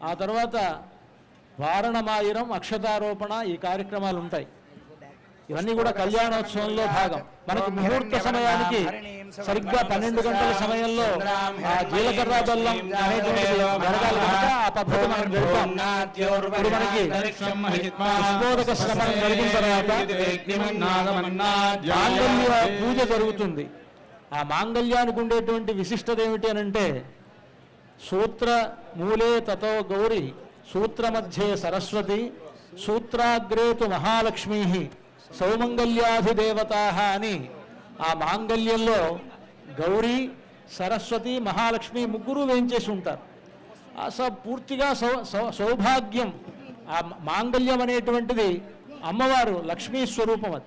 ఆ తర్వాత వారణమాయిరం అక్షతారోపణ ఈ కార్యక్రమాలు ఉంటాయి ఇవన్నీ కూడా కళ్యాణోత్సవంలో భాగం. మనకు ముహూర్త సమయానికి సరిగ్గా పన్నెండు గంటల సమయంలో ఆ జీలకర్ర బెల్లం జరగాలి కనుక ఆ పద్ధతి మనం జరుపుతాం ఇప్పుడు మనకి పుష్పోదక శ్రమం జరిగిన తర్వాత పూజ జరుగుతుంది. ఆ మాంగళ్యానికి ఉండేటువంటి విశిష్టత ఏమిటి అని అంటే సూత్ర మూలే తతో గౌరి సూత్ర సరస్వతి సరస్వతి సూత్రాగ్రేతు మహాలక్ష్మీ సౌమంగళ్యాధిదేవతా అని ఆ మాంగళ్యంలో గౌరీ సరస్వతి మహాలక్ష్మి ముగ్గురు వేయించేసి ఉంటారు. అసలు పూర్తిగా సౌ సౌ- సౌభాగ్యం ఆ మాంగళ్యం అనేటువంటిది అమ్మవారు లక్ష్మీ స్వరూపం అది.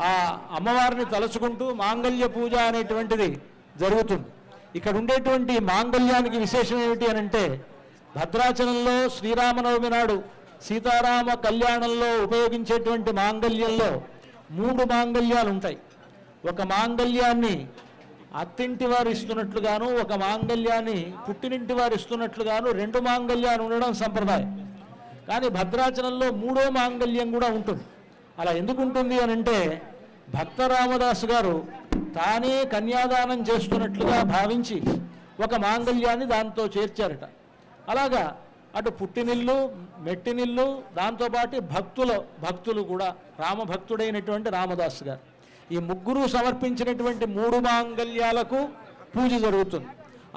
ఆ అమ్మవారిని తలుచుకుంటూ మాంగళ్య పూజ అనేటువంటిది జరుగుతుంది. ఇక్కడ ఉండేటువంటి మాంగళ్యానికి విశేషం ఏమిటి అని అంటే భద్రాచలంలో శ్రీరామనవమి నాడు సీతారామ కళ్యాణంలో ఉపయోగించేటువంటి మాంగళ్యంలో మూడు మాంగళ్యాలు ఉంటాయి ఒక మాంగళ్యాన్ని అత్తింటి వారు ఇస్తున్నట్లుగాను ఒక మాంగళ్యాన్ని పుట్టినింటి వారు ఇస్తున్నట్లుగాను రెండు మాంగళ్యాలు ఉండడం సంప్రదాయం. కానీ భద్రాచలంలో మూడో మాంగళ్యం కూడా ఉంటుంది. అలా ఎందుకు ఉంటుంది అని అంటే భక్త రామదాసు గారు తానే కన్యాదానం చేస్తున్నట్లుగా భావించి ఒక మాంగళ్యాన్ని దాంతో చేర్చారట. అలాగా అటు పుట్టినిల్లు మెట్టినిల్లు దాంతోపాటు భక్తుల భక్తులు కూడా రామభక్తుడైనటువంటి రామదాసు గారు. ఈ ముగ్గురు సమర్పించినటువంటి మూడు మాంగళ్యాలకు పూజ జరుగుతుంది.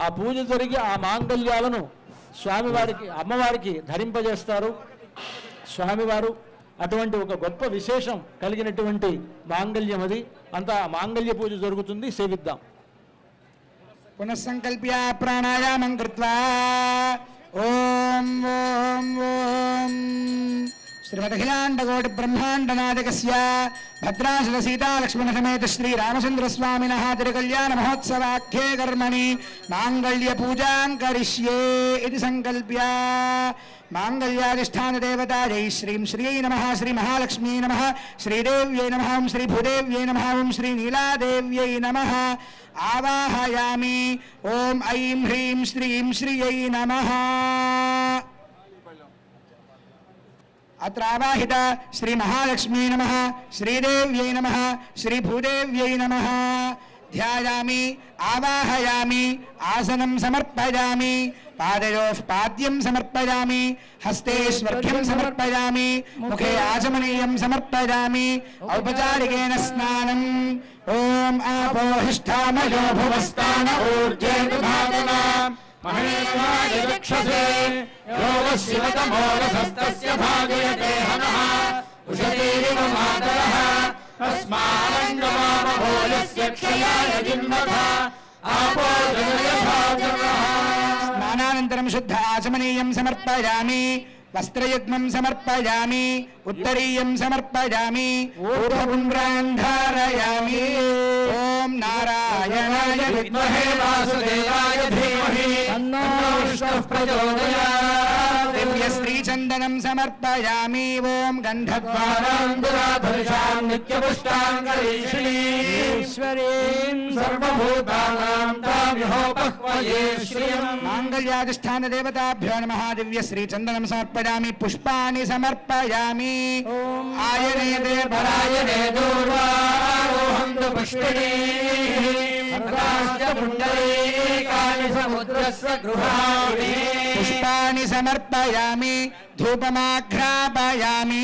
ఆ పూజ జరిగి ఆ మాంగళ్యాలను స్వామివారికి అమ్మవారికి ధరింపజేస్తారు. స్వామివారు అటువంటి ఒక గొప్ప విశేషం కలిగినటువంటి మాంగళ్యం అది. అంత మాంగళ్య పూజ జరుగుతుంది. సేవిద్దాం. పునఃసంకల్ప్య ప్రాణాయామం కృత్వా. ఓం ఓం ఓం. శ్రీమదఖిలాండకోటి బ్రహ్మాండనాథకస్య భద్రాచల సీతాలక్ష్మణ సమేత శ్రీ రామచంద్రస్వామినः తిరుకల్యాణ మహోత్సవాఖ్యే కర్మణి మాంగళ్య పూజాం కరిష్యే ఇది సంకల్ప్య. మాంగళ్యాధిష్టాన దేవతాయై శ్రీం శ్రీయై నమ శ్రీ మహాలక్ష్మీ నమ శ్రీదేవ్యై నమ శ్రీ భూదేవ్యై నమ ఓం శ్రీ నీలాదేవ్యై నమ. ఆవాహయామి. ఓం ఐం హ్రీం శ్రీం శ్రీయై నమ. అత్ర ఆవాహిత శ్రీ మహాలక్ష్మీ నమ శ్రీదేవ్యై నమ శ్రీ భూదేవ్యై నమ. ध्यायामि, आवाहयामी आसनम समर्पयामी, पादयोः पाद्यम समर्पयामी हस्ते स्वर्घ्यं समर्पयामी, मुखे आचमनीयं समर्पयामि औपचारिकेण स्नानम् ॐ आपोहिष्ठामयो भुवस्तान ऊर्जेन्द्रभावना भागयते हनः। मातरः। తస్మారంగమామభూయస్య క్షయాయ జిన్మథ ఆపో స్నానానంతరం శుద్ధ ఆచమనీయం సమర్పయామి వస్త్రయుగ్మం సమర్పయామి ఉత్తరీయం సమర్పయామి ఊర్ధ్వపుండ్రాన్ ఓం నారాయణాయ విద్మహే వాసుదేవాయ ధీమహి. తన్నో విష్ణుః ప్రచోదయాయ चन्दनम् समर्पयामी ओम गन्धद्वाराम् नित्यपुष्टाङ्गलीश्वरीम् सर्वभूतानाम् ताम्यहोपह्वये श्रियम्। माङ्गल्याधिष्ठानदेवताभ्यो नमः। दिव्यश्रीचन्दनम् समर्पयामि आयने दे परायने दूर्वारोहन्तु पुण्डरीकानि समुद्रस्य गृहाणि। पुष्पाणि समर्पयामि धूपमाघ्रापयामि।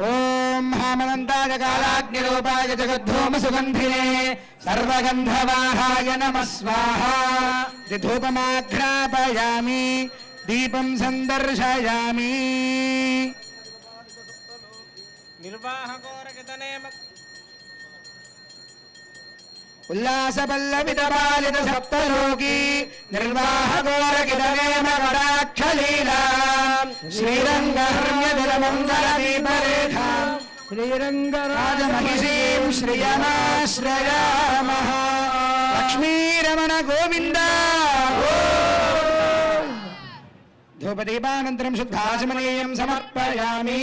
ॐ हामनन्दाय कालाग्निरूपाय जगद्धूमसुगन्धिने स्वाहा। धूपमाघ्रापयामि दीपं सन्दर्शयामि। निर्वाहकोरकितने ఉల్లాసపల్లవితపాలిత సప్తలోకి నిర్వాహగోరకితనేమ కటాక్షలీలా శ్రీరంగహర్మ్యదలమంగళ దీపరేఖ శ్రీరంగరాజమహిషీం శ్రియమాశ్రయామః లక్ష్మీరమణ గోవింద ధూపదీపానంతరం శుద్ధాచమనీయం సమర్పయామి.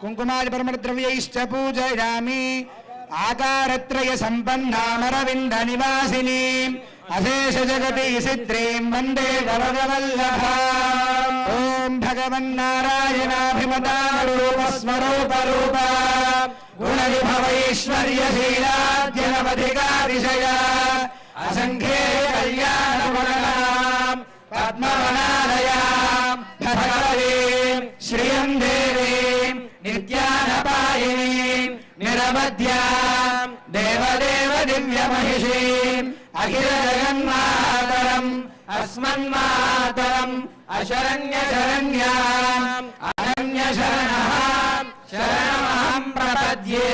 కుంకుమాది పరమద్రవ్యైశ్చ పూజయామి. ఆకారత్రయ సంపన్నామరవింద నివాసిని అశేష జగతి సిద్ధ్రీం వందే వరదవల్లభ ఓం భగవన్నారాయణాభిమతారూపస్వరూపరూప గుణ విభవైశ్వర్య అసంఖ్యే కళ్యాణ గుణనాం పద్మవనా నిరవధ్యాం దేవదేవ దివ్యమహిషీం అఖిల జగన్మాతరం అస్మన్మాతరం అశరణ్య శరణ్యా అనన్య శరణ శరణమహం ప్రపద్యే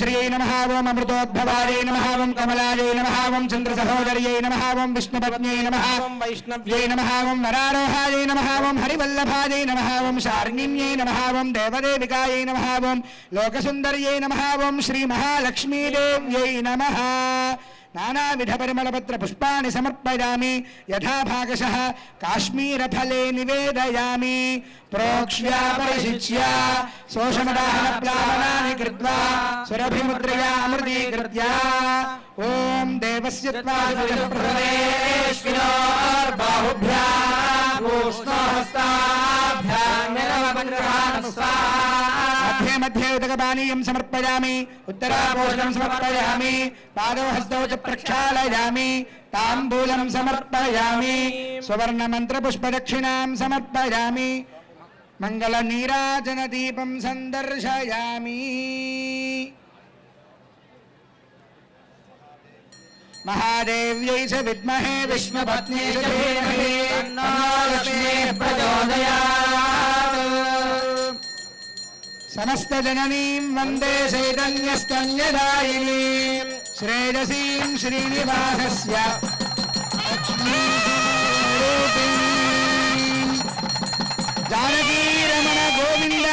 ఓం శ్రీం శ్రీయై నమః ఓం అమృతోద్భవాయై నమః ఓం కమలాయై నమః ఓం చంద్ర సహోదర్యై నమః ఓం విష్ణుపత్న్యై నమః ఓం వైష్ణవ్యై నమః ఓం వరారోహాయై నమః ఓం హరివల్లభాయై నమః ఓం శార్ణిన్యై నమః ఓం దేవదేవికాయై నమః ఓం లోకసుందర్యై నమః नानाविधपरिमलपत्रपुष्पाणि समर्पयामि। यथा भागशः काश्मीरफले निवेदयामि। प्रोक्ष्या, परिशिच्य शोषणदाहनप्लावनानि कृत्वा, सुरभिमुद्रया अमृतीकृत्य ॐ देवस्य बाहुभ्यां मध्ये उदकपानीयं समर्पयामि। उत्तराभूषणं समर्पयामि। पादौ हस्तौ च प्रक्षालयामि। ताम्बूलं समर्पयामि। सुवर्णमन्त्रपुष्पदक्षिणां समर्पयामि। मङ्गलनीराजनदीपं सन्दर्शयामि। महादेव्यै च विद्महे विष्णुपत्नी च धीमहि प्रचोदयात्। సమస్త జననీం వందే చైతన్యస్తన్యదాయినీం శ్రేయసీం శ్రీనివాసస్య లక్ష్మీరూపిణీం. జానకీరమణ గోవింద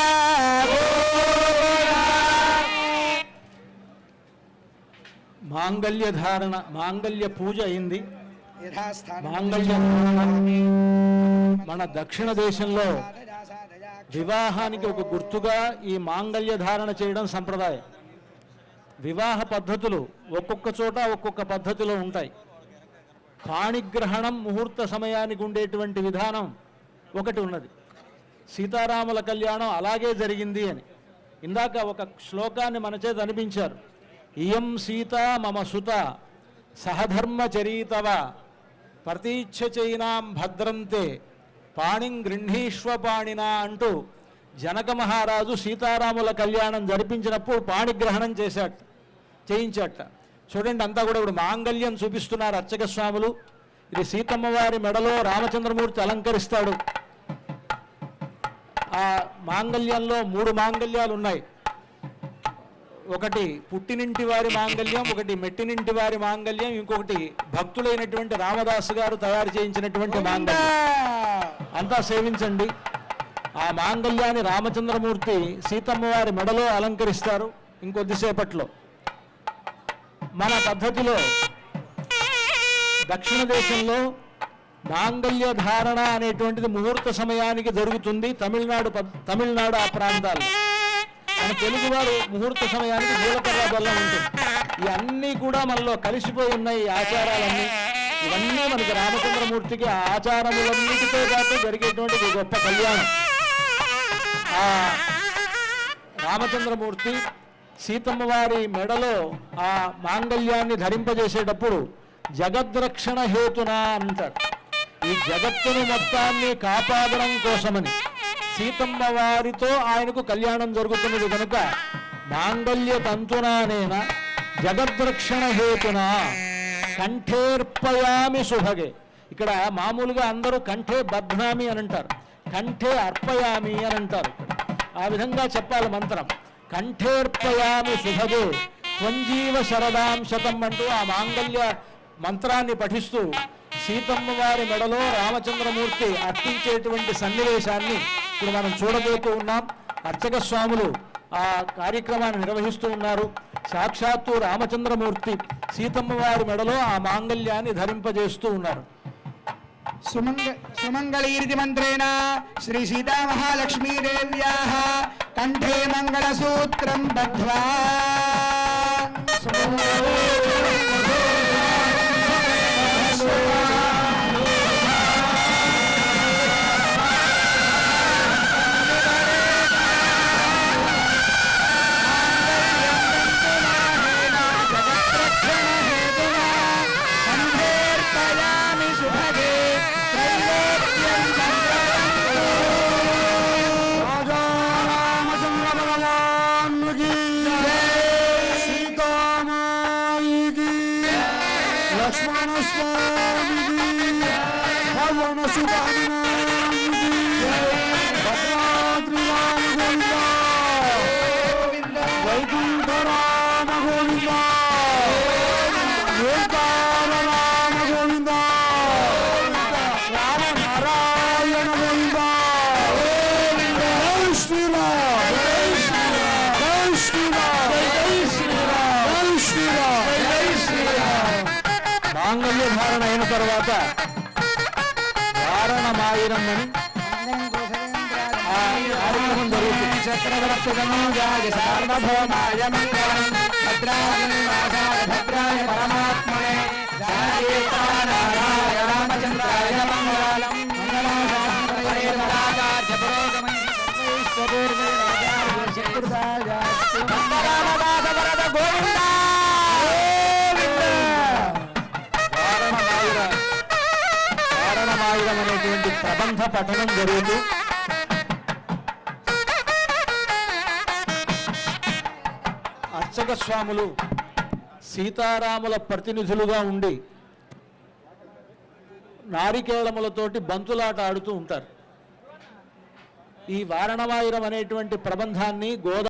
మాంగళ్య ధారణ మాంగళ్య పూజ అయింది మాంగళ్య మన దక్షిణ దేశంలో వివాహానికి ఒక గుర్తుగా ఈ మాంగళ్య ధారణ చేయడం సంప్రదాయం. వివాహ పద్ధతులు ఒక్కొక్క చోట ఒక్కొక్క పద్ధతిలో ఉంటాయి. పాణిగ్రహణం ముహూర్త సమయానికి ఉండేటువంటి విధానం ఒకటి ఉన్నది. సీతారాముల కళ్యాణం అలాగే జరిగింది అని. ఇందాక ఒక శ్లోకాన్ని మన చేత అనిపించారు. ఇయం సీత మమ సుత సహధర్మచరీతవ ప్రతీచ్ఛ చైనాం భద్రంతే పాణిం గృహీష్వ పాణినా అంటూ జనక మహారాజు సీతారాముల కళ్యాణం జరిపించినప్పుడు పాణిగ్రహణం చేశాట చేయించాట. చూడండి అంతా కూడా ఇప్పుడు మాంగళ్యం చూపిస్తున్నారు అర్చక స్వాములు ఇది సీతమ్మ వారి మెడలో రామచంద్రమూర్తి అలంకరిస్తాడు. ఆ మాంగళ్యంలో మూడు మాంగళ్యాలు ఉన్నాయి. ఒకటి పుట్టినింటి వారి మాంగళ్యం ఒకటి మెట్టినింటి వారి మాంగళ్యం ఇంకొకటి భక్తులైనటువంటి రామదాసు గారు తయారు చేయించినటువంటి మాంగళ్యం. అంతా సేవించండి. ఆ మాంగళ్యాన్ని రామచంద్రమూర్తి సీతమ్మ వారి మెడలో అలంకరిస్తారు ఇంకొద్దిసేపట్లో. మన పద్ధతిలో దక్షిణ దేశంలో మాంగళ్య ధారణ అనేటువంటిది ముహూర్త సమయానికి జరుగుతుంది. తమిళనాడు పద్- తమిళనాడు ఆ ప్రాంతాల్లో మన తెలుగువారు ముహూర్త సమయానికి జీలకర్ర బెల్లం ఉంటుంది. ఇవన్నీ కూడా మనలో కలిసిపోయి ఉన్నాయి ఈ ఆచారాలన్నీ. ఇవన్నీ మనకి రామచంద్రమూర్తికి ఆచారములన్నిటితో పాటు జరిగేటువంటి గొప్ప కళ్యాణం. రామచంద్రమూర్తి సీతమ్మ వారి మెడలో ఆ మాంగళ్యాన్ని ధరింపజేసేటప్పుడు జగద్రక్షణ హేతునా అంటారు. ఈ జగత్తును మొత్తాన్ని కాపాడడం కోసమని సీతమ్మ వారితో ఆయనకు కళ్యాణం జరుగుతున్నది కనుక మాంగళ్య తంతునానేన జగద్రక్షణ హేతునా. కంఠేర్పయామి శుభగే ఇక్కడ మామూలుగా అందరూ కంఠే బధ్నామి అని అంటారు. కంఠే అర్పయామి అని అంటారు ఆ విధంగా చెప్పాలి మంత్రం. కంఠేర్పయామి శుభగే త్వంజీవ శరదాం శతం అంటూ ఆ మాంగళ్య మంత్రాన్ని పఠిస్తూ సీతమ్మ వారి మెడలో రామచంద్రమూర్తి అర్పించేటువంటి సన్నివేశాన్ని ఇప్పుడు మనం చూడబోతూ ఉన్నాం. అర్చక స్వాములు ఆ కార్యక్రమాన్ని నిర్వహిస్తూ ఉన్నారు. సాక్షాత్తు రామచంద్రమూర్తి సీతమ్మ వారి మెడలో ఆ మాంగళ్యాన్ని ధరింపజేస్తూ ఉన్నారు. సుమంగ సుమంగళీరితి మంత్రేణ శ్రీ సీతామహాలక్ష్మీదేవ్యాः కంఠే మంగళసూత్రం బద్ధ్వా. స్వామి భవన సుభానా తర్వాత వారణమాయిరం కార్యక్రమం జరుగుతుంది చక్రవర్తిగణోజాయ మంగళం భద్రాయ పరమాత్మనే ఆయుధం అనేటువంటి ప్రబంధ పఠనం జరుగుతూ అర్చక స్వాములు సీతారాముల ప్రతినిధులుగా ఉండి నారికేళములతోటి బంతులాట ఆడుతూ ఉంటారు. ఈ వారణవాయురం అనేటువంటి ప్రబంధాన్ని గోదా